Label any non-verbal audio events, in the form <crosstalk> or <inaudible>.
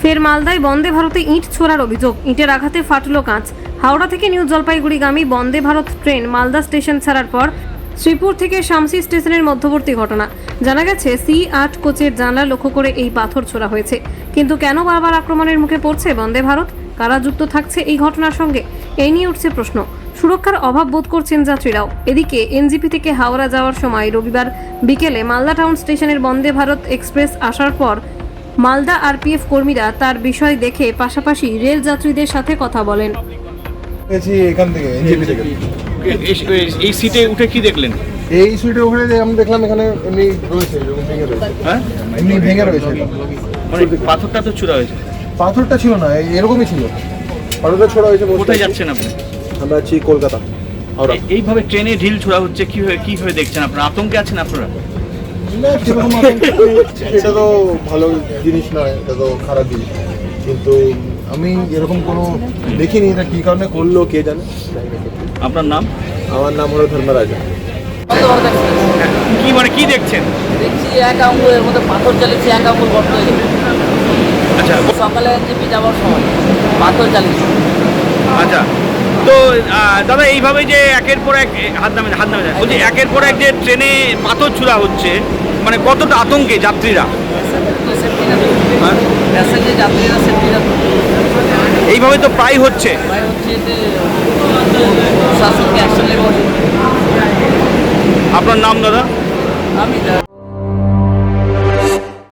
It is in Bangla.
ফের মালদায় বন্দে ভারতে ইঁট ছোড়ার অভিযোগ। ইটের আঘাতে ফাটলো কাঁচ। হাওড়া থেকে নিউ জলপাইগুড়িগামী বন্দে ভারত ট্রেন মালদা স্টেশন ছাড়ার পর শ্রীপুর থেকে শামসি স্টেশনের মধ্যবর্তী ঘটনা। জানা গেছে, সি আট কোচের জানলা লক্ষ্য করে এই পাথর ছোড়া হয়েছে। কিন্তু কেন বারবার আক্রমণের মুখে পড়ছে বন্দে ভারত? কারা যুক্ত থাকছে এই ঘটনার সঙ্গে? এই নিয়ে উঠছে প্রশ্ন। সুরক্ষার অভাব বোধ করছেন যাত্রীরাও। এদিকে, এনজিপি থেকে হাওড়া যাওয়ার সময় রবিবার বিকেলে মালদা টাউন স্টেশনের বন্দে ভারত এক্সপ্রেস আসার পর মালদা আরপিএফ কর্মীরা তার বিষয় দেখে পাশাপাশি রেল যাত্রীদের সাথে কথা বলেন। এখান থেকে এনজিপি থেকে। এই- সিটে উঠে কি দেখলেন? এই সুইটে ওখানে যে আমি দেখলাম এখানে এমনি রয়েছে ভেঙে রয়েছে। হ্যাঁ? এমনি ভেঙে রয়েছে। মানে পাথরটা তো চূড়া হয়েছে। পাথরটা ছিল না এরকমই ছিল। পাথরটা ছোড়া হয়েছে কোথায়। যাচ্ছেন আপনি? আমরা আছি কলকাতা এইভাবে ট্রেনে ঢিল ছোড়া হচ্ছে কীভাবে কীভাবে দেখছেন আপনারা? আতঙ্কে আছেন আপনারা? না সেরকম <laughs> এটা তো ভালো জিনিস নয় এটা তো খারাপ জিনিস কিন্তু আমি এরকম কোনো দেখিনি এটা কি কারণে করল কে জানে। আপনার নাম? আমার নাম হলো ধর্মরাজা। কি মানে কি দেখছেন? দেখছি এক আঙ্গুলের মধ্যে পাথর চালিয়েছে এক আঙ্গুল গর্ত হয়ে গেছে। আচ্ছা। সকালে এনজিপি যাওয়ার সময় পাথর চালিয়েছে আচ্ছা। তো দাদা এইভাবে যে একের পর এক হাত নামে হাত নামে বলছি একের পর এক যে ট্রেনে পাথর ছুড়া হচ্ছে মানে কতটা আতঙ্কে যাত্রীরা? না এইভাবে তো প্রায় হচ্ছে। আপনার নাম দাদা? আমি